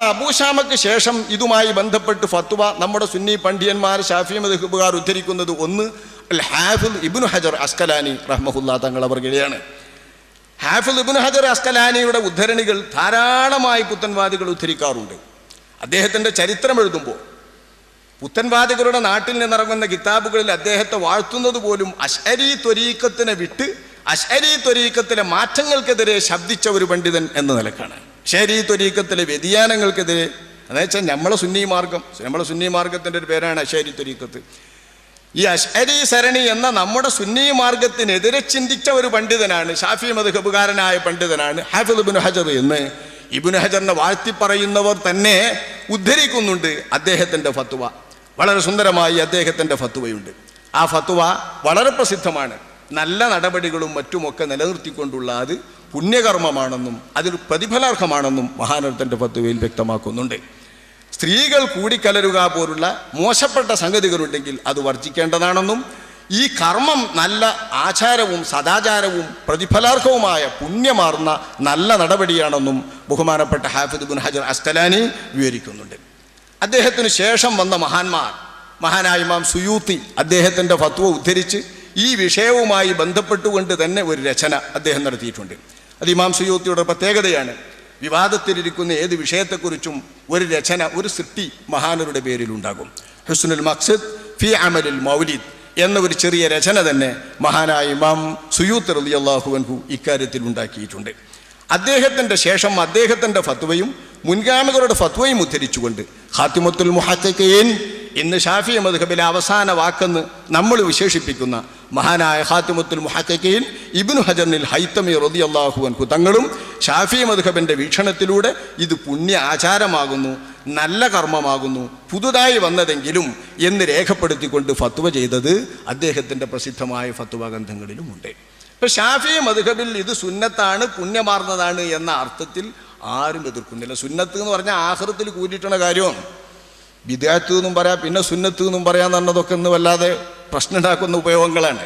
അബൂഷാമക്ക് ശേഷം ഇതുമായി ബന്ധപ്പെട്ട് ഫത്വ നമ്മുടെ സുന്നി പണ്ഡിയന്മാർ ഷാഫി മദ്ഹബുകാർ ഉദ്ധരിക്കുന്നത് ഒന്ന് അൽ ഹാഫിൽ ഇബ്നു ഹജർ അസ്കലാനി റഹ്മഹുല്ലാ തങ്ങൾ അവർക്കിടെയാണ് ഹാഫിൽ ഇബ്നു ഹജർ അസ്കലാനിയുടെ ഉദ്ധരണികൾ ധാരാളമായി പുത്തൻവാദികൾ ഉദ്ധരിക്കാറുണ്ട്. അദ്ദേഹത്തിന്റെ ചരിത്രം എഴുതുമ്പോൾ പുത്തൻവാദികളുടെ നാട്ടിൽ നിന്നിറങ്ങുന്ന കിതാബുകളിൽ അദ്ദേഹത്തെ വാഴ്ത്തുന്നത് പോലും അഷ്അരി ത്വരീക്കത്തിനെ വിട്ട് അഷ്അരി ത്വരീക്കത്തിലെ മാറ്റങ്ങൾക്കെതിരെ ശബ്ദിച്ച ഒരു പണ്ഡിതൻ എന്ന നിലക്കാണ്. ഷരി ത്വരീക്കത്തിലെ വ്യതിയാനങ്ങൾക്കെതിരെ അതെന്ന് വെച്ചാൽ നമ്മളെ സുന്നി മാർഗം നമ്മളെ സുന്നി മാർഗത്തിന്റെ ഒരു പേരാണ് അശരി ത്വരീക്കത്ത് ഈ അശരി സരണി എന്ന നമ്മുടെ സുന്നി മാർഗത്തിനെതിരെ ചിന്തിച്ച ഒരു പണ്ഡിതനാണ് ഷാഫി മധുഹബുകാരനായ പണ്ഡിതനാണ് ഹാഫിദ് ഇബ്നു ഹജർ എന്ന്. ഇബ്നു ഹജറിനെ വാഴ്ത്തി പറയുന്നവർ തന്നെ ഉദ്ധരിക്കുന്നുണ്ട് അദ്ദേഹത്തിന്റെ ഫത്വ. വളരെ സുന്ദരമായി അദ്ദേഹത്തിന്റെ ഫത്വയുണ്ട്. ആ ഫത്വ വളരെ പ്രസിദ്ധമാണ്. നല്ല നടപടികളും മറ്റുമൊക്കെ നിലനിർത്തിക്കൊണ്ടുള്ള അത് പുണ്യകർമ്മമാണെന്നും അതിൽ പ്രതിഫലാർഹമാണെന്നും മഹാനർത്തന്റെ പദ്ധതിയിൽ വ്യക്തമാക്കുന്നുണ്ട്. സ്ത്രീകൾ കൂടിക്കലരുക പോലുള്ള മോശപ്പെട്ട സംഗതികളുണ്ടെങ്കിൽ അത് വർജിക്കേണ്ടതാണെന്നും ഈ കർമ്മം നല്ല ആചാരവും സദാചാരവും പ്രതിഫലാർഹവുമായ പുണ്യമാർന്ന നല്ല നടപടിയാണെന്നും ബഹുമാനപ്പെട്ട ഹാഫിദ് ബുൻ ഹജർ അസ്തലാനി വിവരിക്കുന്നുണ്ട്. അദ്ദേഹത്തിന് ശേഷം വന്ന മഹാന്മാർ മഹാനായ മാം സുയൂത്തി അദ്ദേഹത്തിന്റെ ഫത്വ ഉദ്ധരിച്ച് ഈ വിഷയവുമായി ബന്ധപ്പെട്ടുകൊണ്ട് തന്നെ ഒരു രചന അദ്ദേഹം നടത്തിയിട്ടുണ്ട്. അത് ഇമാം സുയൂത്തിയുടെ പ്രത്യേകതയാണ്. വിവാദത്തിലിരിക്കുന്ന ഏത് വിഷയത്തെക്കുറിച്ചും ഒരു രചന ഒരു സൃഷ്ടി മഹാനരുടെ പേരിൽ ഉണ്ടാകും ഹുസ്നുൽ മക്സദ് ഫി അമലിൽ മൗലിദ് എന്ന ഒരു ചെറിയ രചന തന്നെ മഹാനായ ഇമാം സുയൂത്ത് റലി അള്ളാഹുവൻഹു ഇക്കാര്യത്തിൽ ഉണ്ടാക്കിയിട്ടുണ്ട്. അദ്ദേഹത്തിന്റെ ശേഷം അദ്ദേഹത്തിന്റെ ഫത്വയും മുൻഗാമികളുടെ ഫത്വയും ഉദ്ധരിച്ചുകൊണ്ട് ഹാത്തിമത്തുൽ മുഹത്തക്കീൻ ഇന്ന് ഷാഫി മദ്ഹബിലെ അവസാന വാക്കെന്ന് നമ്മൾ വിശേഷിപ്പിക്കുന്ന മഹാനായ ഹാത്തിമുത്തുൽ മുഹക്കീൻ ഇബ്നു ഹജറിൽ ഹൈത്തമി റതി അള്ളാഹുവൻഹു തങ്ങളും ഷാഫി മധുഹബന്റെ വീക്ഷണത്തിലൂടെ ഇത് പുണ്യ ആചാരമാകുന്നു നല്ല കർമ്മമാകുന്നു പുതുതായി വന്നതെങ്കിലും എന്ന് രേഖപ്പെടുത്തിക്കൊണ്ട് ഫത്വ ചെയ്തത് അദ്ദേഹത്തിന്റെ പ്രസിദ്ധമായ ഫത്വ ഗ്രന്ഥങ്ങളിലുമുണ്ട്. ഇപ്പൊ ഷാഫി മധുഹബിൽ ഇത് സുന്നത്താണ് പുണ്യമാർന്നതാണ് എന്ന അർത്ഥത്തിൽ ആരും എതിർക്കുന്നില്ല. സുന്നത്ത് എന്ന് പറഞ്ഞാൽ ആഹൃത്തിൽ കൂടിയിട്ടുള്ള കാര്യമാണ്. വിദ്യാർത്ഥി എന്നും പറയാം പിന്നെ സുന്നത്ത് എന്നും പറയാൻ പറഞ്ഞതൊക്കെ ഇന്ന് വല്ലാതെ പ്രശ്നം ഉണ്ടാക്കുന്ന ഉപയോഗങ്ങളാണ്.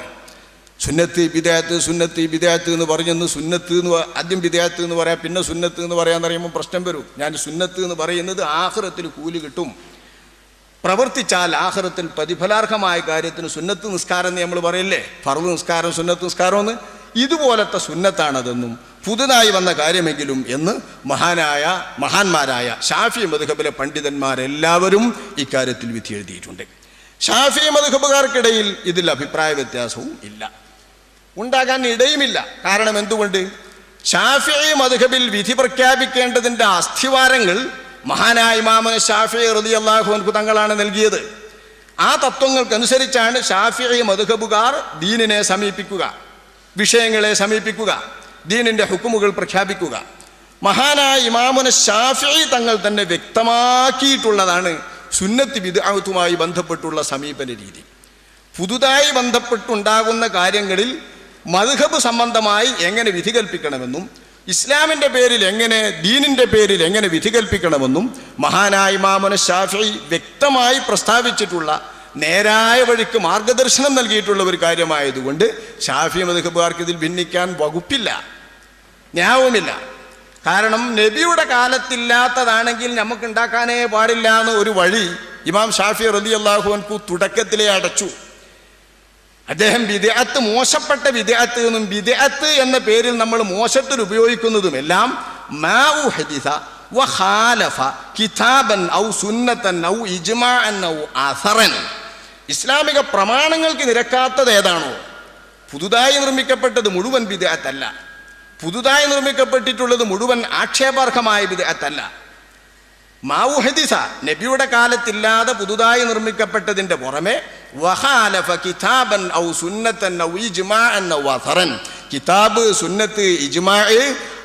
സുന്നത്ത് വിദേഹത്ത് സുന്നത്ത് വിദേഹത്ത് എന്ന് പറഞ്ഞെന്ന് സുന്നത്ത് എന്ന് ആദ്യം വിദേഹത്ത് എന്ന് പറയാം പിന്നെ സുന്നത്ത് എന്ന് പറയാന്ന് പറയുമ്പോൾ പ്രശ്നം വരും. ഞാൻ സുന്നത്ത് എന്ന് പറയുന്നത് ആഹ്റത്തിൽ കൂലി കിട്ടും. പ്രവർത്തിച്ചാൽ ആഹ്റത്തിൽ പ്രതിഫലാർഹമായ കാര്യത്തിന് സുന്നത്ത് നിസ്കാരം എന്ന് നമ്മൾ പറയില്ലേ? ഫർദ് നിസ്കാരം സുന്നത്ത് നിസ്കാരം എന്ന്. ഇതുപോലത്തെ സുന്നത്താണതെന്നും പുതുതായി വന്ന കാര്യമെങ്കിലും എന്ന് മഹാനായ മഹാന്മാരായ ഷാഫി മധുഹബിലെ പണ്ഡിതന്മാരെല്ലാവരും ഇക്കാര്യത്തിൽ വിധി എഴുതിയിട്ടുണ്ട് ഷാഫി മധുഹബുകാർക്കിടയിൽ ഇതിൽ അഭിപ്രായ വ്യത്യാസവും ഇല്ല. ഉണ്ടാകാൻ ഇടയുമില്ല. കാരണം എന്തുകൊണ്ട്? ഷാഫി മധുഹബിൽ വിധി പ്രഖ്യാപിക്കേണ്ടതിന്റെ അസ്ഥിവാരങ്ങൾ മഹാനായ ഇമാമന് ഷാഫി റതി അള്ളാഹുൻകു തങ്ങളാണ് നൽകിയത്. ആ തത്വങ്ങൾക്കനുസരിച്ചാണ് ഷാഫി മധുഹബുകാർ ദീനിനെ സമീപിക്കുക വിഷയങ്ങളെ സമീപിക്കുക ദീനിന്റെ ഹുക്കുമുകൾ പ്രഖ്യാപിക്കുക. മഹാനായ ഇമാമുന ഷാഫി തങ്ങൾ തന്നെ വ്യക്തമാക്കിയിട്ടുള്ളതാണ് സുന്നത്ത് വിദാഹത്തുമായി ബന്ധപ്പെട്ടുള്ള സമീപന രീതി. പുതുതായി ബന്ധപ്പെട്ടുണ്ടാകുന്ന കാര്യങ്ങളിൽ മധുഹബ് സംബന്ധമായി എങ്ങനെ വിധി കൽപ്പിക്കണമെന്നും ഇസ്ലാമിന്റെ പേരിൽ എങ്ങനെ ദീനിന്റെ പേരിൽ എങ്ങനെ വിധി കൽപ്പിക്കണമെന്നും മഹാനായ മാമന ഷാഫി വ്യക്തമായി പ്രസ്താവിച്ചിട്ടുള്ള നേരായ വഴിക്ക് മാർഗദർശനം നൽകിയിട്ടുള്ള ഒരു കാര്യമായതുകൊണ്ട് ഷാഫി മധുഹബുകാർക്ക് ഇതിൽ ഭിന്നിക്കാൻ വകുപ്പില്ല ന്യായവുമില്ല. കാരണം നബിയുടെ കാലത്തില്ലാത്തതാണെങ്കിൽ നമുക്ക് ഉണ്ടാക്കാനേ പാടില്ല എന്ന് ഒരു വഴി ഇമാം ഷാഫി റലി അള്ളാഹുവൻകു തുടക്കത്തിലേ അടച്ചു. അദ്ദേഹം വിദഗ്ധത്ത് മോശപ്പെട്ട വിദഗ്ധത്ത് എന്നും വിദഗ്ധത്ത് എന്ന പേരിൽ നമ്മൾ മോശത്തിൽ ഉപയോഗിക്കുന്നതുമെല്ലാം കിതാബൻ ഔ ഔ ഔ ഇസ്ലാമിക പ്രമാണങ്ങൾക്ക് നിരക്കാത്തത് ഏതാണോ? പുതുതായി നിർമ്മിക്കപ്പെട്ടത് മുഴുവൻ വിദഗ്ധത്തല്ല പുതുതായി നിർമ്മിക്കപ്പെട്ടിട്ടുള്ളത് മുഴുവൻ ആക്ഷേപാർഹമായ വിദഗ്ധത്തല്ല മാവു ഹദീസ നബിയുടെ കാലത്തില്ലാതെ പുതുതായി നിർമ്മിക്കപ്പെട്ടതിന്റെ പുറമെ വഹാലഫ കിതാബൻ ഔ സുന്നത്തൻ ഔ ഇജ്മാഅൻ എന്ന വസറൻ. കിതാബ് സുന്നത്ത് ഇജ്മാ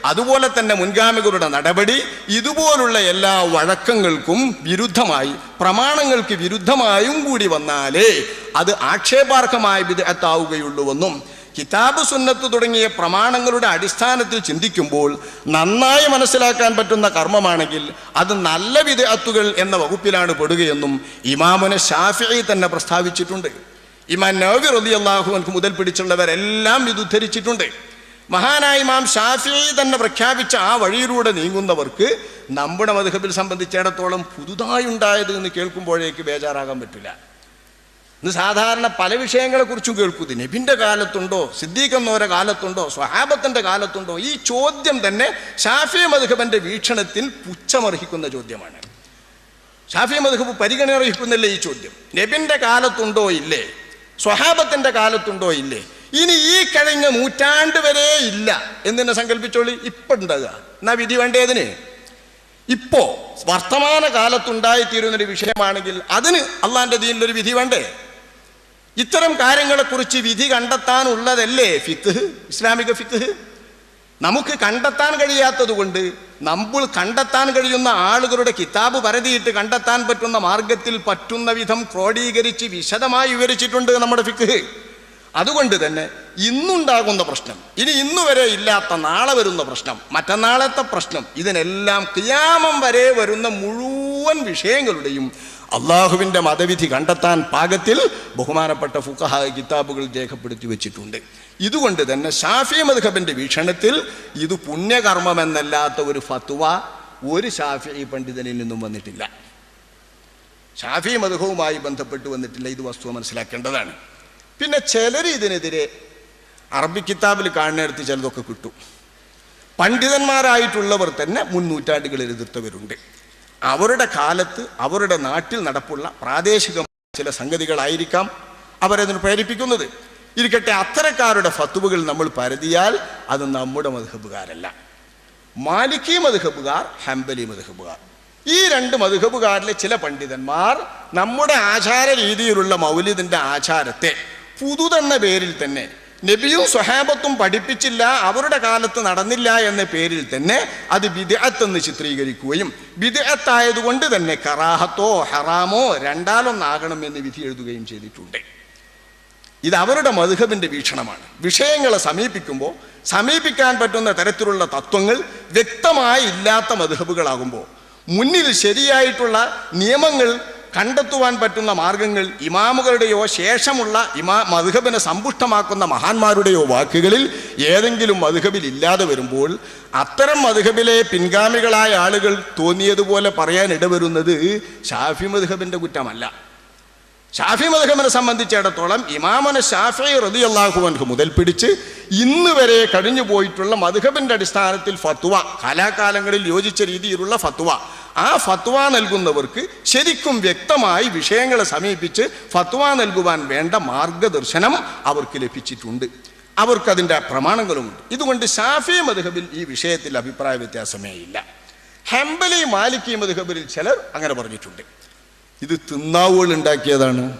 അതുപോലെ തന്നെ മുൻഗാമികളുടെ നടപടി ഇതുപോലുള്ള എല്ലാ വഴക്കങ്ങൾക്കും വിരുദ്ധമായി പ്രമാണങ്ങൾക്ക് വിരുദ്ധമായും കൂടി വന്നാലേ അത് ആക്ഷേപാർഹമായ വിദഗ്ധാവുകയുള്ളൂവെന്നും കിതാബ് സുന്നത്ത് തുടങ്ങിയ പ്രമാണങ്ങളുടെ അടിസ്ഥാനത്തിൽ ചിന്തിക്കുമ്പോൾ നന്നായി മനസ്സിലാക്കാൻ പറ്റുന്ന കർമ്മമാണെങ്കിൽ അത് നല്ല വിധത്തുകൾ എന്ന വകുപ്പിലാണ് പെടുകയെന്നും ഇമാമുനെ ഷാഫി തന്നെ പ്രസ്താവിച്ചിട്ടുണ്ട്. ഇമാൻ നവി റലി അള്ളാഹു എനിക്ക് മുതൽ പിടിച്ചുള്ളവരെല്ലാം ഇത് ഉദ്ധരിച്ചിട്ടുണ്ട് മഹാനായ ഇമാം ഷാഫി തന്നെ പ്രഖ്യാപിച്ച ആ വഴിയിലൂടെ നീങ്ങുന്നവർക്ക് നമ്മുടെ മധുഹബിൽ സംബന്ധിച്ചിടത്തോളം പുതുതായി ഉണ്ടായത് എന്ന് കേൾക്കുമ്പോഴേക്ക് ബേജാറാകാൻ പറ്റില്ല. ഇന്ന് സാധാരണ പല വിഷയങ്ങളെ കുറിച്ചും കേൾക്കൂ നബിന്റെ കാലത്തുണ്ടോ സിദ്ദീഖ് എന്നവരെ കാലത്തുണ്ടോ സ്വഹാബത്തിന്റെ കാലത്തുണ്ടോ? ഈ ചോദ്യം തന്നെ ഷാഫി മധുഹബന്റെ വീക്ഷണത്തിൽ പുച്ഛമർഹിക്കുന്ന ചോദ്യമാണ്. ഷാഫി മധുഹബ് പരിഗണന അർഹിക്കുന്നില്ല ഈ ചോദ്യം. നബിന്റെ കാലത്തുണ്ടോ ഇല്ലേ? സ്വഹാബത്തിന്റെ കാലത്തുണ്ടോ ഇല്ലേ? ഇനി ഈ കഴിഞ്ഞ നൂറ്റാണ്ട് വരെ ഇല്ല എന്നെ സങ്കല്പിച്ചോളി. ഇപ്പം ഉണ്ടാകുക എന്നാ വിധി വേണ്ടേതിന് ഇപ്പോ വർത്തമാന കാലത്തുണ്ടായിത്തീരുന്നൊരു വിഷയമാണെങ്കിൽ അതിന് അള്ളാന്റെ ദീനിലൊരു വിധി വേണ്ടേ? ഇത്തരം കാര്യങ്ങളെക്കുറിച്ച് വിധി കണ്ടെത്താനുള്ളതല്ലേ ഫിക്ക് ഇസ്ലാമിക ഫിക്ക് നമുക്ക് കണ്ടെത്താൻ കഴിയാത്തത് കൊണ്ട് നമ്മൾ കണ്ടെത്താൻ കഴിയുന്ന ആളുകളുടെ കിതാബ് പരതിയിട്ട് കണ്ടെത്താൻ പറ്റുന്ന മാർഗത്തിൽ പറ്റുന്ന വിധം ക്രോഡീകരിച്ച് വിശദമായി വിവരിച്ചിട്ടുണ്ട് നമ്മുടെ ഫിക്ക് അതുകൊണ്ട് തന്നെ ഇന്നുണ്ടാകുന്ന പ്രശ്നം ഇനി ഇന്നു വരെ ഇല്ലാത്ത നാളെ വരുന്ന പ്രശ്നം മറ്റന്നാളത്തെ പ്രശ്നം ഇതിനെല്ലാം ക്രിയാമം വരെ വരുന്ന മുഴുവൻ വിഷയങ്ങളുടെയും അള്ളാഹുവിന്റെ മതവിധി കണ്ടെത്താൻ പാകത്തിൽ ബഹുമാനപ്പെട്ട ഫുഖഹ കിതാബുകൾ രേഖപ്പെടുത്തി വെച്ചിട്ടുണ്ട്. ഇതുകൊണ്ട് തന്നെ ഷാഫി മദ്ഹബിന്റെ വീക്ഷണത്തിൽ ഇത് പുണ്യകർമ്മമെന്നല്ലാത്ത ഒരു ഫത്വ ഒരു ഷാഫി പണ്ഡിതനിൽ നിന്നും വന്നിട്ടില്ല. ഷാഫി മധുഹവുമായി ബന്ധപ്പെട്ട് വന്നിട്ടില്ല ഇത് വസ്തു മനസ്സിലാക്കേണ്ടതാണ്. പിന്നെ ചിലർ ഇതിനെതിരെ അറബി കിതാബിൽ കാണുന്നിടത്ത് ചിലതൊക്കെ കിട്ടും. പണ്ഡിതന്മാരായിട്ടുള്ളവർ തന്നെ മുന്നൂറ്റാണ്ടുകളിൽ എതിർത്തവരുണ്ട് അവരുടെ കാലത്ത് അവരുടെ നാട്ടിൽ നടപ്പുള്ള പ്രാദേശിക ചില സംഗതികളായിരിക്കാം അവരതിന് പ്രേരിപ്പിക്കുന്നത്? ഇരിക്കട്ടെ അത്തരക്കാരുടെ ഫത്തുവകൾ നമ്മൾ പരതിയാൽ അത് നമ്മുടെ മധുഹബുകാരല്ല. മാലിക്കി മധുഹബുകാർ ഹംബലി മധുഹബുകാർ. ഈ രണ്ട് മധുഹബുകാരിലെ ചില പണ്ഡിതന്മാർ നമ്മുടെ ആചാര രീതിയിലുള്ള മൗലിദിന്റെ ആചാരത്തെ പുതുതെന്ന പേരിൽ തന്നെ. നബിയും സ്വഹാബത്തും പഠിപ്പിച്ചില്ല അവരുടെ കാലത്ത് നടന്നില്ല എന്ന പേരിൽ തന്നെ അത് വിദേഹത്തെന്ന് ചിത്രീകരിക്കുകയും വിദേഹത്തായതുകൊണ്ട് തന്നെ കറാഹത്തോ ഹറാമോ രണ്ടാലൊന്നാകണം എന്ന് വിധി എഴുതുകയും ചെയ്തിട്ടുണ്ട്. ഇത് അവരുടെ മധുഹബിന്റെ വീക്ഷണമാണ്. വിഷയങ്ങളെ സമീപിക്കുമ്പോൾ സമീപിക്കാൻ പറ്റുന്ന തരത്തിലുള്ള തത്വങ്ങൾ വ്യക്തമായി ഇല്ലാത്ത മധുഹബുകളാകുമ്പോൾ മുന്നിൽ ശരിയായിട്ടുള്ള നിയമങ്ങൾ കണ്ടെത്തുവാൻ പറ്റുന്ന മാർഗങ്ങൾ ഇമാമുകളുടെയോ ശേഷമുള്ള ഇമാ മധുഹബിനെ സമ്പുഷ്ടമാക്കുന്ന മഹാന്മാരുടെയോ വാക്കുകളിൽ ഏതെങ്കിലും മധുഹബിൽ ഇല്ലാതെ വരുമ്പോൾ അത്തരം മധുഹബിലെ പിൻഗാമികളായ ആളുകൾ തോന്നിയതുപോലെ പറയാൻ ഇടവരുന്നത് ഷാഫി മധുഹബിന്റെ കുറ്റമല്ല. ഷാഫി മദഹബിനെ സംബന്ധിച്ചിടത്തോളം ഇമാമന ഷാഫി റതി അൻഹു മുതൽ പിടിച്ച് ഇന്ന് വരെ കഴിഞ്ഞു പോയിട്ടുള്ള മധുഹബിന്റെ അടിസ്ഥാനത്തിൽ ഫത്വ കാലാകാലങ്ങളിൽ യോജിച്ച രീതിയിലുള്ള ഫത്വ. ആ ഫത്വ നൽകുന്നവർക്ക് ശരിക്കും വ്യക്തമായി വിഷയങ്ങളെ സമീപിച്ച് ഫത്വ നൽകുവാൻ വേണ്ട മാർഗദർശനം അവർക്ക് ലഭിച്ചിട്ടുണ്ട്. അവർക്കതിന്റെ പ്രമാണങ്ങളുമുണ്ട്. ഇതുകൊണ്ട് ഷാഫി മധുഹബിൽ ഈ വിഷയത്തിൽ അഭിപ്രായ വ്യത്യാസമേ ഇല്ല ഹെമ്പലി മാലിക്കി മധുഹബിൽ ചിലർ അങ്ങനെ പറഞ്ഞിട്ടുണ്ട്. ഇത് തിന്നാവുകൾ ഉണ്ടാക്കിയതാണ്.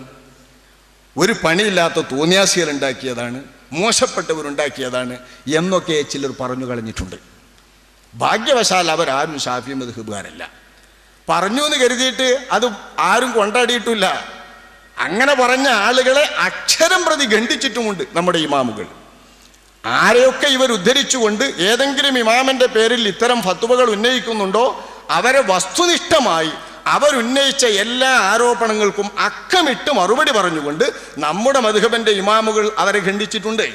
ഒരു പണിയില്ലാത്ത തോന്നിയാസികൾ ഉണ്ടാക്കിയതാണ്. മോശപ്പെട്ടവരുണ്ടാക്കിയതാണ് എന്നൊക്കെ ചിലർ പറഞ്ഞു കളഞ്ഞിട്ടുണ്ട്. ഭാഗ്യവശാൽ അവരാരും ഷാഫി മദ്ഹബുകാരല്ല. പറഞ്ഞു എന്ന് കരുതിയിട്ട് അത് ആരും കൊണ്ടാടിയിട്ടില്ല. അങ്ങനെ പറഞ്ഞ ആളുകളെ അക്ഷരം പ്രതി ഖണ്ഡിച്ചിട്ടുമുണ്ട് നമ്മുടെ ഇമാമുകൾ. ആരെയൊക്കെ ഇവർ ഉദ്ധരിച്ചുകൊണ്ട് ഏതെങ്കിലും ഇമാമിന്റെ പേരിൽ ഇത്തരം ഫത്തുവകൾ ഉന്നയിക്കുന്നുണ്ടോ? അവരെ വസ്തുനിഷ്ഠമായി അവരുന്നയിച്ച എല്ലാ ആരോപണങ്ങൾക്കും അക്കമിട്ട് മറുപടി പറഞ്ഞുകൊണ്ട് നമ്മുടെ മധുഹബന്റെ ഇമാമുകൾ അവരെ ഖണ്ഡിച്ചിട്ടുണ്ട്.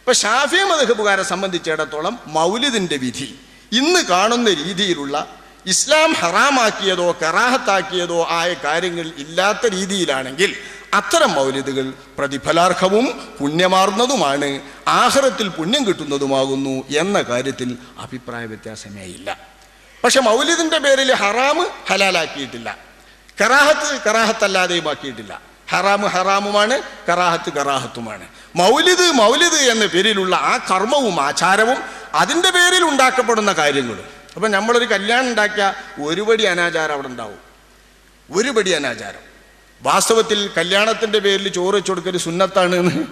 ഇപ്പൊ ഷാഫി മധുഹബുകാരെ സംബന്ധിച്ചിടത്തോളം മൗലിദിന്റെ വിധി ഇന്ന് കാണുന്ന രീതിയിലുള്ള ഇസ്ലാം ഹറാമാക്കിയതോ കറാഹത്താക്കിയതോ ആയ കാര്യങ്ങൾ ഇല്ലാത്ത രീതിയിലാണെങ്കിൽ അത്തരം മൗലിദുകൾ പ്രതിഫലാർഹവും പുണ്യമാർന്നതുമാണ് ആഹ്റത്തിൽ പുണ്യം കിട്ടുന്നതുമാകുന്നു എന്ന കാര്യത്തിൽ അഭിപ്രായ വ്യത്യാസമേ ഇല്ല പക്ഷെ മൗലിദിന്റെ പേരിൽ ഹറാമ് ഹലാലാക്കിയിട്ടില്ല. കറാഹത്ത് കറാഹത്തല്ലാതെയും ആക്കിയിട്ടില്ല ഹറാമ് ഹറാമുമാണ് കറാഹത്ത് കറാഹത്തുമാണ്. മൗലിദ് മൗലിദ് എന്ന പേരിലുള്ള ആ കർമ്മവും ആചാരവും അതിന്റെ പേരിൽ ഉണ്ടാക്കപ്പെടുന്ന കാര്യങ്ങളും. അപ്പം നമ്മളൊരു കല്യാണം ഉണ്ടാക്കിയ ഒരുപടി അനാചാരം അവിടെ ഉണ്ടാവും. ഒരുപടി അനാചാരം. വാസ്തവത്തിൽ കല്യാണത്തിന്റെ പേരിൽ ചോറ് വെച്ച് കൊടുക്കൽ സുന്നത്താണ് എന്ന്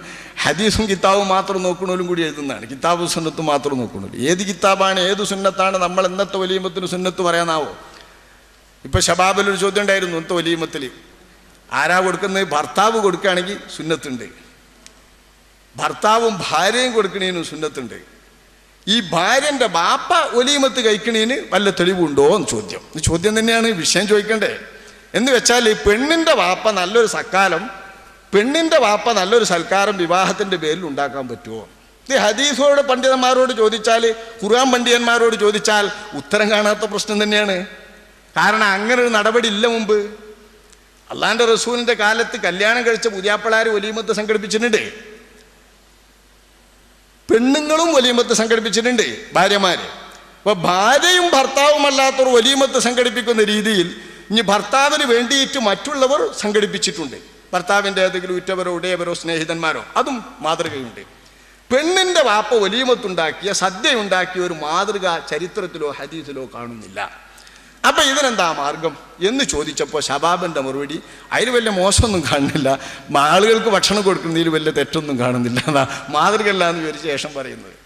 ഹദീസും കിതാബും മാത്രം നോക്കണോലും കൂടി എഴുതുന്നതാണ്. കിതാബും സുന്നത്തും മാത്രം നോക്കണോലും. ഏത് കിതാബാണ് ഏത് സുന്നത്താണ് നമ്മൾ എന്നത്തെ വലിയമത്തിന് സുന്നത്ത് പറയാനാവോ? ഇപ്പോൾ ഒരു ചോദ്യം ഉണ്ടായിരുന്നു ഇന്നത്തെ വലിയമത്തിൽ ആരാ കൊടുക്കുന്നത്? ഭർത്താവ് കൊടുക്കുകയാണെങ്കിൽ സുന്നത്തുണ്ട്. ഭർത്താവും ഭാര്യയും കൊടുക്കണേനും സുന്നത്തുണ്ട്. ഈ ഭാര്യന്റെ ബാപ്പ ഒലീമത്ത് കഴിക്കണേന് വല്ല തെളിവുണ്ടോ എന്ന് ചോദ്യം. ചോദ്യം തന്നെയാണ് വിഷയം ചോദിക്കണ്ടേ എന്ന് വെച്ചാൽ ഈ പെണ്ണിന്റെ വാപ്പ നല്ലൊരു സക്കാലം പെണ്ണിന്റെ വാപ്പ നല്ലൊരു സൽക്കാരം വിവാഹത്തിന്റെ പേരിൽ ഉണ്ടാക്കാൻ പറ്റുമോ? ഈ ഹദീസോട് പണ്ഡിതന്മാരോട് ചോദിച്ചാൽ ഖുർആൻ പണ്ഡിതന്മാരോട് ചോദിച്ചാൽ ഉത്തരം കാണാത്ത പ്രശ്നം തന്നെയാണ്. കാരണം അങ്ങനെ ഒരു നടപടി ഇല്ല മുമ്പ്. അള്ളാന്റെ റസൂലിന്റെ കാലത്ത് കല്യാണം കഴിച്ച പുതിയാപ്പിളാർ ഒലീമത്ത് സംഘടിപ്പിച്ചിട്ടുണ്ട്. പെണ്ണുങ്ങളും ഒലീമത്ത് സംഘടിപ്പിച്ചിട്ടുണ്ട് ഭാര്യമാര്. അപ്പൊ ഭാര്യയും ഭർത്താവും അല്ലാത്തവർ ഒലീമത്ത് സംഘടിപ്പിക്കുന്ന രീതിയിൽ ഇനി ഭർത്താവിന് വേണ്ടിയിട്ട് മറ്റുള്ളവർ സംഘടിപ്പിച്ചിട്ടുണ്ട്. ഭർത്താവിന്റെ ഏതെങ്കിലും ഉറ്റവരോ ഉടയവരോ സ്നേഹിതന്മാരോ അതും മാതൃകയുണ്ട്. പെണ്ണിന്റെ വാപ്പ ഒലീമത്തുണ്ടാക്കിയ സദ്യ ഉണ്ടാക്കിയ ഒരു മാതൃക ചരിത്രത്തിലോ ഹദീസിലോ കാണുന്നില്ല. അപ്പം ഇതിനെന്താ മാർഗം എന്ന് ചോദിച്ചപ്പോൾ ശബാബിന്റെ മറുപടി അതിൽ വലിയ മോശമൊന്നും കാണുന്നില്ല. ആളുകൾക്ക് ഭക്ഷണം കൊടുക്കുന്നതിൽ വലിയ തെറ്റൊന്നും കാണുന്നില്ല. എന്നാ മാതൃകയല്ല എന്ന് വിവരിച്ച ശേഷം പറയുന്നത്.